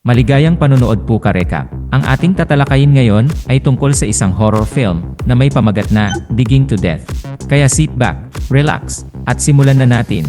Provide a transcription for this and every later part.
Maligayang panonood po ka-recap. Ang ating tatalakayin ngayon ay tungkol sa isang horror film na may pamagat na Digging to Death. Kaya sit back, relax, at simulan na natin.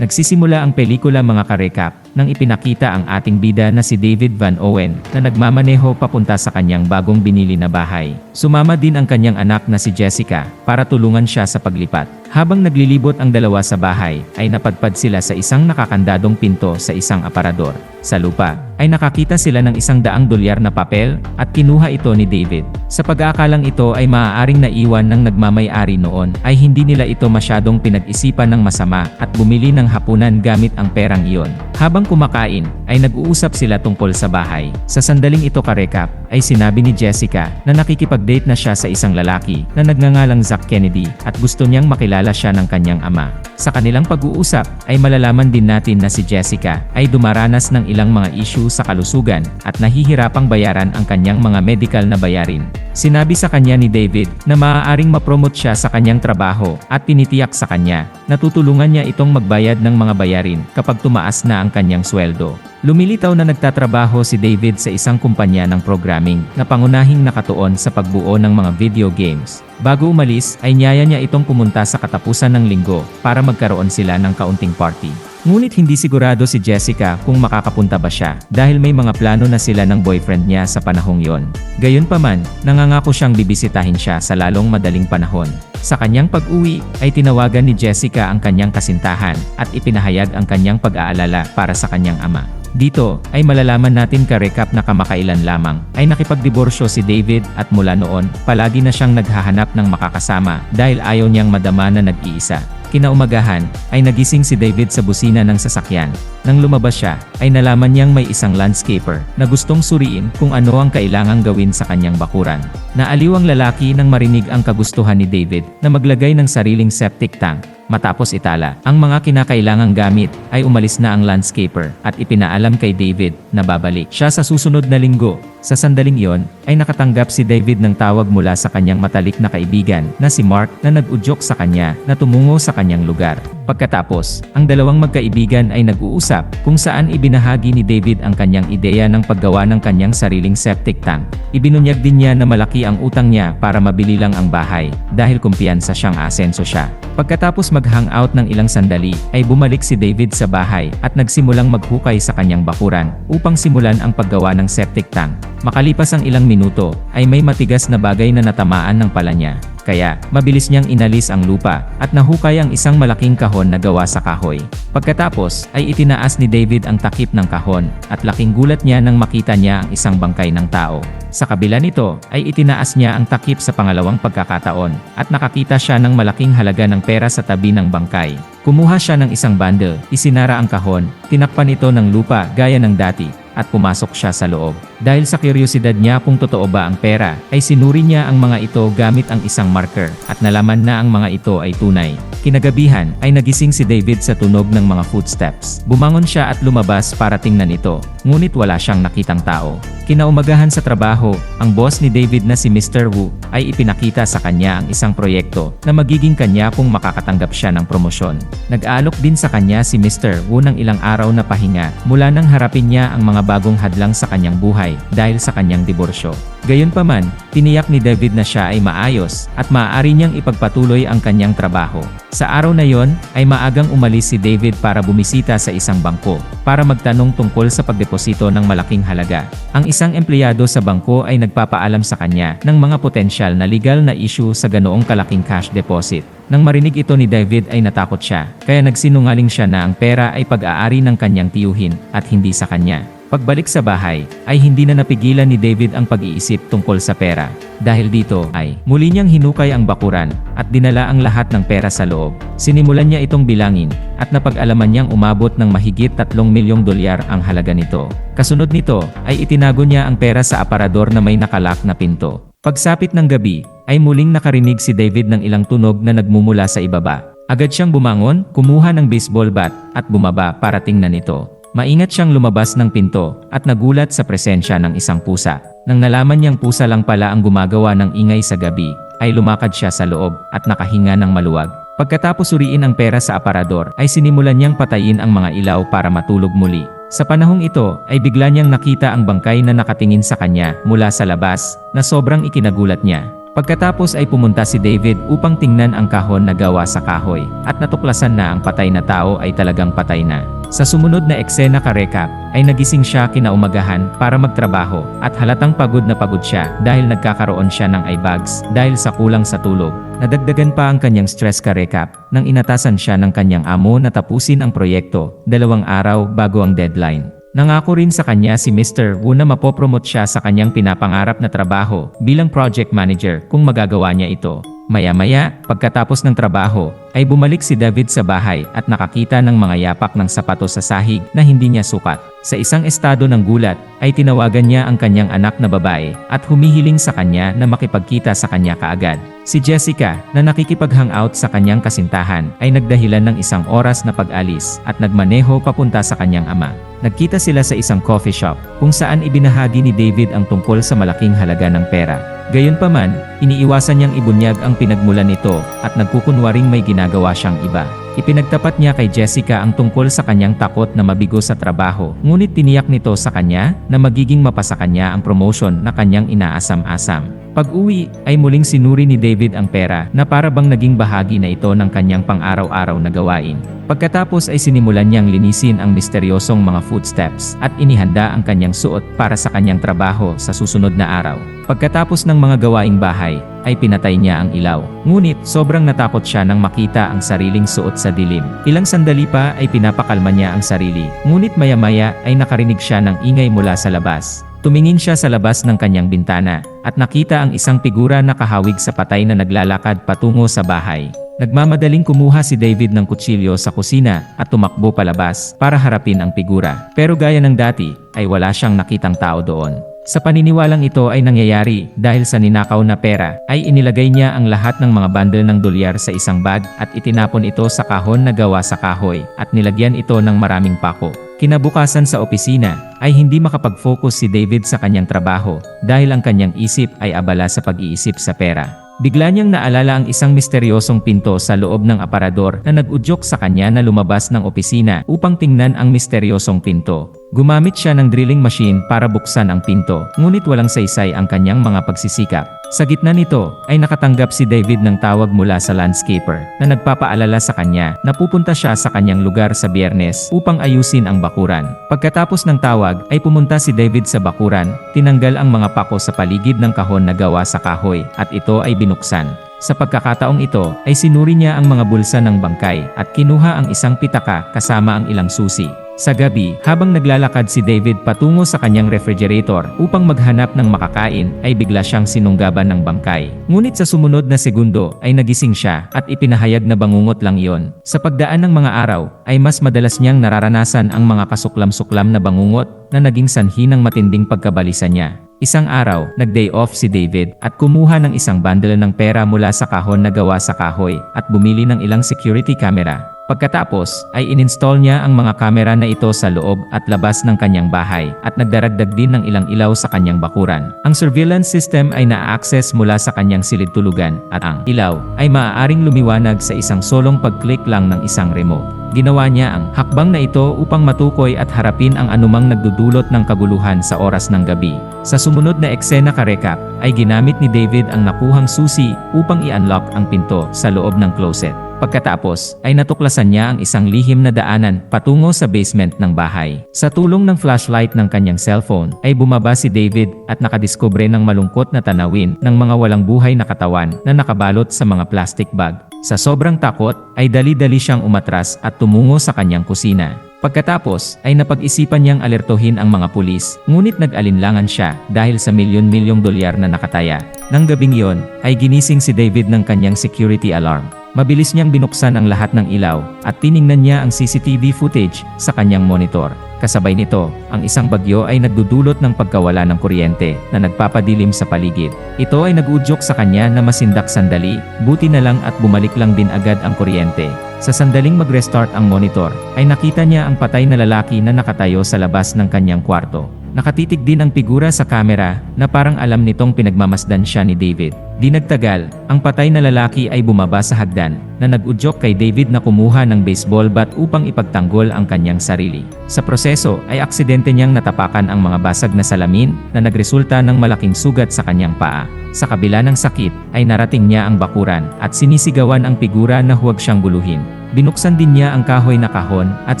Nagsisimula ang pelikula mga karekap nang ipinakita ang ating bida na si David Van Owen na nagmamaneho papunta sa kanyang bagong binili na bahay. Sumama din ang kanyang anak na si Jessica para tulungan siya sa paglipat. Habang naglilibot ang dalawa sa bahay, ay napadpad sila sa isang nakakandadong pinto sa isang aparador. Sa lupa, ay nakakita sila ng isang daang dolyar na papel at kinuha ito ni David. Sa pag-aakalang ito ay maaaring naiwan ng nagmamay-ari noon ay hindi nila ito masyadong pinag-isipan ng masama at bumili ng hapunan gamit ang perang iyon. Habang kumakain, ay nag-uusap sila tungkol sa bahay. Sa sandaling ito karekap, ay sinabi ni Jessica na nakikipag-date na siya sa isang lalaki na nagngangalang Zack Kennedy at gusto niyang makilala siya ng kanyang ama. Sa kanilang pag-uusap, ay malalaman din natin na si Jessica ay dumaranas ng ilang mga issue sa kalusugan at nahihirapang bayaran ang kanyang mga medical na bayarin. Sinabi sa kanya ni David na maaaring mapromote siya sa kanyang trabaho at tinitiyak sa kanya na tutulungan niya itong magbayad ng mga bayarin kapag tumaas na ang kanyang sweldo. Lumilitaw na nagtatrabaho si David sa isang kumpanya ng programming na pangunahing nakatuon sa pagbuo ng mga video games. Bago umalis ay niyaya niya itong pumunta sa katapusan ng linggo para magkaroon sila ng kaunting party. Ngunit hindi sigurado si Jessica kung makakapunta ba siya dahil may mga plano na sila ng boyfriend niya sa panahong yon. Gayunpaman, nangangako siyang bibisitahin siya sa lalong madaling panahon. Sa kanyang pag-uwi, ay tinawagan ni Jessica ang kanyang kasintahan at ipinahayag ang kanyang pag-aalala para sa kanyang ama. Dito, ay malalaman natin ka-recap na kamakailan lamang, ay nakipagdiborsyo si David at mula noon, palagi na siyang naghahanap ng makakasama dahil ayaw niyang madama na nag-iisa. Kinaumagahan, ay nagising si David sa busina ng sasakyan. Nang lumabas siya, ay nalaman niyang may isang landscaper na gustong suriin kung ano ang kailangang gawin sa kanyang bakuran. Naaliw ang lalaki nang marinig ang kagustuhan ni David na maglagay ng sariling septic tank. Matapos itala, ang mga kinakailangang gamit ay umalis na ang landscaper at ipinaalam kay David na babalik siya sa susunod na linggo. Sa sandaling iyon, ay nakatanggap si David ng tawag mula sa kanyang matalik na kaibigan na si Mark na nag-udyok sa kanya na tumungo sa kanyang lugar. Pagkatapos, ang dalawang magkaibigan ay nag-uusap kung saan ibinahagi ni David ang kanyang ideya ng paggawa ng kanyang sariling septic tank. Ibinunyag din niya na malaki ang utang niya para mabili lang ang bahay dahil kumpiyansa siyang asenso siya. Pagkatapos mag-hangout ng ilang sandali, ay bumalik si David sa bahay at nagsimulang maghukay sa kanyang bakuran upang simulan ang paggawa ng septic tank. Makalipas ang ilang minuto, ay may matigas na bagay na natamaan ng pala niya. Kaya, mabilis niyang inalis ang lupa at nahukay ang isang malaking kahon na gawa sa kahoy. Pagkatapos, ay itinaas ni David ang takip ng kahon at laking gulat niya nang makita niya ang isang bangkay ng tao. Sa kabila nito, ay itinaas niya ang takip sa pangalawang pagkakataon at nakakita siya ng malaking halaga ng pera sa tabi ng bangkay. Kumuha siya ng isang bundle, isinara ang kahon, tinakpan ito ng lupa gaya ng dati, at pumasok siya sa loob. Dahil sa kuryosidad niya kung totoo ba ang pera, ay sinuri niya ang mga ito gamit ang isang marker, at nalaman na ang mga ito ay tunay. Kinagabihan, ay nagising si David sa tunog ng mga footsteps. Bumangon siya at lumabas para tingnan ito, ngunit wala siyang nakitang tao. Kinaumagahan sa trabaho, ang boss ni David na si Mr. Wu, ay ipinakita sa kanya ang isang proyekto na magiging kanya kung makakatanggap siya ng promosyon. Nag-aalok din sa kanya si Mr. Wu ng ilang araw na pahinga mula nang harapin niya ang mga bagong hadlang sa kanyang buhay dahil sa kanyang diborsyo. Gayunpaman, tiniyak ni David na siya ay maayos at maaari niyang ipagpatuloy ang kanyang trabaho. Sa araw na yon, ay maagang umalis si David para bumisita sa isang bangko para magtanong tungkol sa pagdeposito ng malaking halaga. Ang isang empleyado sa bangko ay nagpapaalam sa kanya ng mga potensyal na legal na issue sa ganoong kalaking cash deposit. Nang marinig ito ni David ay natakot siya, kaya nagsinungaling siya na ang pera ay pag-aari ng kanyang tiyuhin at hindi sa kanya. Pagbalik sa bahay, ay hindi na napigilan ni David ang pag-iisip tungkol sa pera. Dahil dito ay muli niyang hinukay ang bakuran at dinala ang lahat ng pera sa loob. Sinimulan niya itong bilangin at napag-alaman niyang umabot ng mahigit 3 milyong dolyar ang halaga nito. Kasunod nito ay itinago niya ang pera sa aparador na may nakalak na pinto. Pagsapit ng gabi, ay muling nakarinig si David ng ilang tunog na nagmumula sa ibaba. Agad siyang bumangon, kumuha ng baseball bat, at bumaba para tingnan ito. Maingat siyang lumabas ng pinto at nagulat sa presensya ng isang pusa. Nang nalaman niyang pusa lang pala ang gumagawa ng ingay sa gabi, ay lumakad siya sa loob at nakahinga ng maluwag. Pagkatapos suriin ang pera sa aparador, ay sinimulan niyang patayin ang mga ilaw para matulog muli. Sa panahong ito, ay bigla niyang nakita ang bangkay na nakatingin sa kanya mula sa labas, na sobrang ikinagulat niya. Pagkatapos ay pumunta si David upang tingnan ang kahon na gawa sa kahoy, at natuklasan na ang patay na tao ay talagang patay na. Sa sumunod na eksena ka-recap, ay nagising siya kinaumagahan para magtrabaho, at halatang pagod na pagod siya dahil nagkakaroon siya ng eye bags dahil sa kulang sa tulog. Nadagdagan pa ang kanyang stress ka-recap nang inatasan siya ng kanyang amo na tapusin ang proyekto, dalawang araw bago ang deadline. Nangako rin sa kanya si Mr. Wu na mapopromote siya sa kanyang pinapangarap na trabaho bilang project manager kung magagawa niya ito. Maya-maya, pagkatapos ng trabaho, ay bumalik si David sa bahay at nakakita ng mga yapak ng sapatos sa sahig na hindi niya sukat. Sa isang estado ng gulat, ay tinawagan niya ang kanyang anak na babae at humihiling sa kanya na makipagkita sa kanya kaagad. Si Jessica, na nakikipag-hangout sa kanyang kasintahan, ay nagdahilan ng isang oras na pag-alis at nagmaneho papunta sa kanyang ama. Nagkita sila sa isang coffee shop kung saan ibinahagi ni David ang tungkol sa malaking halaga ng pera. Gayunpaman, iniiwasan niyang ibunyag ang pinagmulan nito at nagkukunwaring may ginagawa siyang iba. Ipinagtapat niya kay Jessica ang tungkol sa kanyang takot na mabigo sa trabaho, ngunit tiniyak nito sa kanya na magiging mapasa kanya ang promotion na kanyang inaasam-asam. Pag-uwi, ay muling sinuri ni David ang pera na para bang naging bahagi na ito ng kanyang pang-araw-araw na gawain. Pagkatapos ay sinimulan niyang linisin ang misteryosong mga footsteps at inihanda ang kanyang suot para sa kanyang trabaho sa susunod na araw. Pagkatapos ng mga gawaing bahay, ay pinatay niya ang ilaw. Ngunit sobrang natakot siya nang makita ang sariling suot sa dilim. Ilang sandali pa ay pinapakalma niya ang sarili. Ngunit maya-maya ay nakarinig siya ng ingay mula sa labas. Tumingin siya sa labas ng kanyang bintana at nakita ang isang figura na kahawig sa patay na naglalakad patungo sa bahay. Nagmamadaling kumuha si David ng kutsilyo sa kusina at tumakbo palabas para harapin ang figura. Pero gaya ng dati, ay wala siyang nakitang tao doon. Sa paniniwalang ito ay nangyayari dahil sa ninakaw na pera ay inilagay niya ang lahat ng mga bundle ng dolyar sa isang bag at itinapon ito sa kahon na gawa sa kahoy at nilagyan ito ng maraming pako. Kinabukasan sa opisina ay hindi makapag-focus si David sa kanyang trabaho dahil ang kanyang isip ay abala sa pag-iisip sa pera. Bigla niyang naalala ang isang misteryosong pinto sa loob ng aparador na nag-udyok sa kanya na lumabas ng opisina upang tingnan ang misteryosong pinto. Gumamit siya ng drilling machine para buksan ang pinto, ngunit walang saysay ang kanyang mga pagsisikap. Sa gitna nito, ay nakatanggap si David ng tawag mula sa landscaper na nagpapaalala sa kanya na pupunta siya sa kanyang lugar sa biyernes upang ayusin ang bakuran. Pagkatapos ng tawag, ay pumunta si David sa bakuran, tinanggal ang mga pako sa paligid ng kahon na gawa sa kahoy at ito ay binuksan. Sa pagkakataong ito, ay sinuri niya ang mga bulsa ng bangkay at kinuha ang isang pitaka kasama ang ilang susi. Sa gabi, habang naglalakad si David patungo sa kanyang refrigerator upang maghanap ng makakain, ay bigla siyang sinunggaban ng bangkay. Ngunit sa sumunod na segundo ay nagising siya at ipinahayag na bangungot lang iyon. Sa pagdaan ng mga araw, ay mas madalas niyang nararanasan ang mga kasuklam-suklam na bangungot na naging sanhi ng matinding pagkabalisa niya. Isang araw, nag-day off si David at kumuha ng isang bundle ng pera mula sa kahon na gawa sa kahoy at bumili ng ilang security camera. Pagkatapos, ay ininstall niya ang mga kamera na ito sa loob at labas ng kanyang bahay at nagdaragdag din ng ilang ilaw sa kanyang bakuran. Ang surveillance system ay na-access mula sa kanyang silid tulugan at ang ilaw ay maaaring lumiwanag sa isang solong pag-click lang ng isang remote. Ginawa niya ang hakbang na ito upang matukoy at harapin ang anumang nagdudulot ng kaguluhan sa oras ng gabi. Sa sumunod na eksena ka-recap, ay ginamit ni David ang nakuhang susi upang i-unlock ang pinto sa loob ng closet. Pagkatapos, ay natuklasan niya ang isang lihim na daanan patungo sa basement ng bahay. Sa tulong ng flashlight ng kanyang cellphone, ay bumaba si David at nakadiskubre ng malungkot na tanawin ng mga walang buhay na katawan na nakabalot sa mga plastic bag. Sa sobrang takot, ay dali-dali siyang umatras at tumungo sa kanyang kusina. Pagkatapos, ay napag-isipan niyang alertohin ang mga pulis, ngunit nag-alinlangan siya dahil sa milyon-milyong dolyar na nakataya. Nang gabing iyon, ay ginising si David ng kanyang security alarm. Mabilis niyang binuksan ang lahat ng ilaw at tiningnan niya ang CCTV footage sa kanyang monitor. Kasabay nito, ang isang bagyo ay nagdudulot ng pagkawala ng kuryente na nagpapadilim sa paligid. Ito ay nagudyok sa kanya na masindak sandali, buti na lang at bumalik lang din agad ang kuryente. Sa sandaling mag-restart ang monitor, ay nakita niya ang patay na lalaki na nakatayo sa labas ng kanyang kwarto. Nakatitig din ang figura sa kamera na parang alam nitong pinagmamasdan siya ni David. Di nagtagal, ang patay na lalaki ay bumaba sa hagdan na nag-udyok kay David na kumuha ng baseball bat upang ipagtanggol ang kanyang sarili. Sa proseso ay aksidente niyang natapakan ang mga basag na salamin na nagresulta ng malaking sugat sa kanyang paa. Sa kabila ng sakit ay narating niya ang bakuran at sinisigawan ang figura na huwag siyang guluhin. Binuksan din niya ang kahoy na kahon at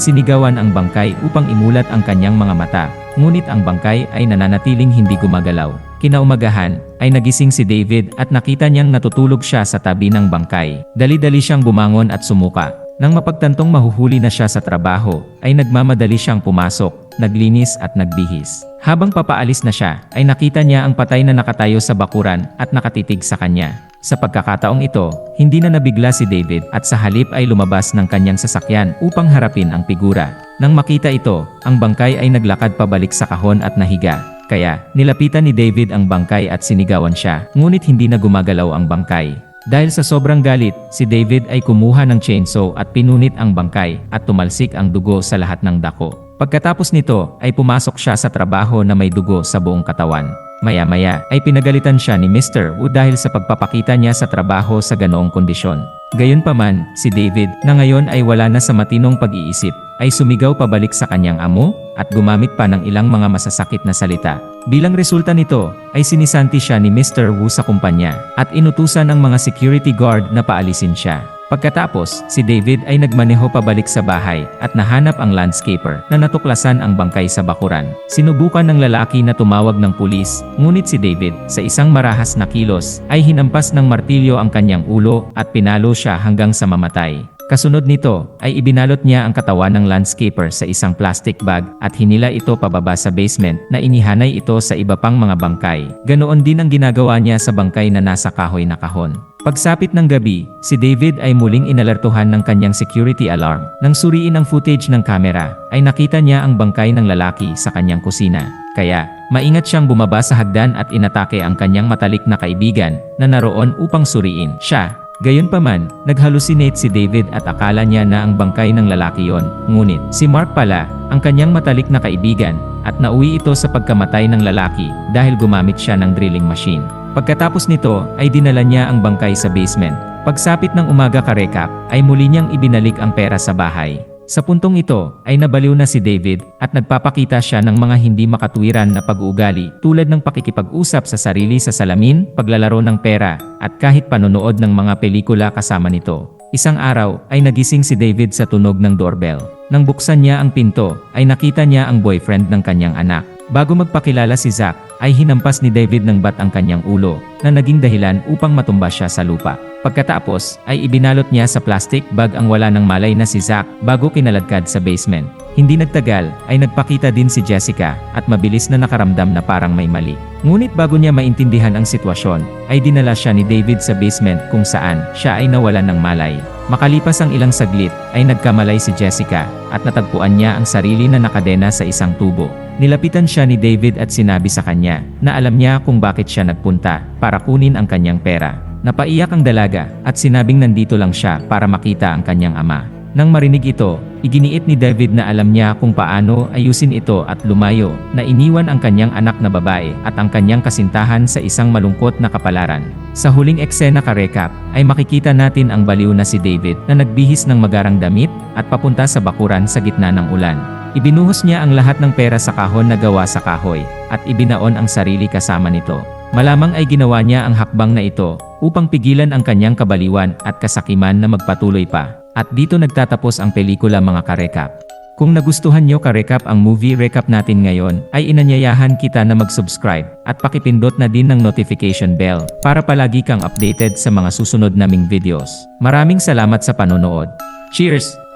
sinigawan ang bangkay upang imulat ang kanyang mga mata. Ngunit ang bangkay ay nananatiling hindi gumagalaw. Kinaumagahan, ay nagising si David at nakita niyang natutulog siya sa tabi ng bangkay. Dali-dali siyang bumangon at sumuka. Nang mapagtantong mahuhuli na siya sa trabaho, ay nagmamadali siyang pumasok, naglinis at nagbihis. Habang papaalis na siya, ay nakita niya ang patay na nakatayo sa bakuran at nakatitig sa kanya. Sa pagkakataong ito, hindi na nabigla si David at sa halip ay lumabas ng kanyang sasakyan upang harapin ang figura. Nang makita ito, ang bangkay ay naglakad pabalik sa kahon at nahiga. Kaya, nilapitan ni David ang bangkay at sinigawan siya, ngunit hindi na gumagalaw ang bangkay. Dahil sa sobrang galit, si David ay kumuha ng chainsaw at pinunit ang bangkay at tumalsik ang dugo sa lahat ng dako. Pagkatapos nito, ay pumasok siya sa trabaho na may dugo sa buong katawan. Maya-maya ay pinagalitan siya ni Mr. Wu dahil sa pagpapakita niya sa trabaho sa ganoong kondisyon. Gayunpaman, si David, na ngayon ay wala na sa matinong pag-iisip, ay sumigaw pabalik sa kanyang amo, at gumamit pa ng ilang mga masasakit na salita. Bilang resulta nito, ay sinisanti siya ni Mr. Wu sa kumpanya, at inutusan ang mga security guard na paalisin siya. Pagkatapos, si David ay nagmaneho pabalik sa bahay at nahanap ang landscaper na natuklasan ang bangkay sa bakuran. Sinubukan ng lalaki na tumawag ng pulis, ngunit si David, sa isang marahas na kilos, ay hinampas ng martilyo ang kanyang ulo at pinalo siya hanggang sa mamatay. Kasunod nito, ay ibinalot niya ang katawan ng landscaper sa isang plastic bag at hinila ito pababa sa basement na inihanay ito sa iba pang mga bangkay. Ganoon din ang ginagawa niya sa bangkay na nasa kahoy na kahon. Pagsapit ng gabi, si David ay muling inalertuhan ng kanyang security alarm. Nang suriin ang footage ng kamera, ay nakita niya ang bangkay ng lalaki sa kanyang kusina. Kaya, maingat siyang bumaba sa hagdan at inatake ang kanyang matalik na kaibigan na naroon upang suriin siya. Gayunpaman, naghalusinate si David at akala niya na ang bangkay ng lalaki yon. Ngunit, si Mark pala, ang kanyang matalik na kaibigan, at nauwi ito sa pagkamatay ng lalaki dahil gumamit siya ng drilling machine. Pagkatapos nito, ay dinala niya ang bangkay sa basement. Pagsapit ng umaga karekap, ay muli niyang ibinalik ang pera sa bahay. Sa puntong ito, ay nabaliw na si David at nagpapakita siya ng mga hindi makatuwiran na pag-uugali tulad ng pakikipag-usap sa sarili sa salamin, paglalaro ng pera, at kahit panonood ng mga pelikula kasama nito. Isang araw ay nagising si David sa tunog ng doorbell. Nang buksan niya ang pinto, ay nakita niya ang boyfriend ng kanyang anak. Bago magpakilala si Zack, ay hinampas ni David ng bat ang kanyang ulo na naging dahilan upang matumba siya sa lupa. Pagkatapos, ay ibinalot niya sa plastic bag ang wala ng malay na si Zack bago kinaladkad sa basement. Hindi nagtagal, ay nagpakita din si Jessica at mabilis na nakaramdam na parang may mali. Ngunit bago niya maintindihan ang sitwasyon, ay dinala siya ni David sa basement kung saan siya ay nawalan ng malay. Makalipas ang ilang saglit, ay nagkamalay si Jessica at natagpuan niya ang sarili na nakadena sa isang tubo. Nilapitan siya ni David at sinabi sa kanya na alam niya kung bakit siya nagpunta para kunin ang kanyang pera. Napaiyak ang dalaga at sinabing nandito lang siya para makita ang kanyang ama. Nang marinig ito, iginiit ni David na alam niya kung paano ayusin ito at lumayo na iniwan ang kanyang anak na babae at ang kanyang kasintahan sa isang malungkot na kapalaran. Sa huling eksena ka-recap ay makikita natin ang baliw na si David na nagbihis ng magarang damit at papunta sa bakuran sa gitna ng ulan. Ibinuhos niya ang lahat ng pera sa kahon na gawa sa kahoy at ibinaon ang sarili kasama nito. Malamang ay ginawa niya ang hakbang na ito upang pigilan ang kanyang kabaliwan at kasakiman na magpatuloy pa. At dito nagtatapos ang pelikula mga karekap. Kung nagustuhan nyo karekap ang movie recap natin ngayon, ay inanyayahan kita na mag-subscribe at pakipindot na din ng notification bell para palagi kang updated sa mga susunod naming videos. Maraming salamat sa panonood. Cheers!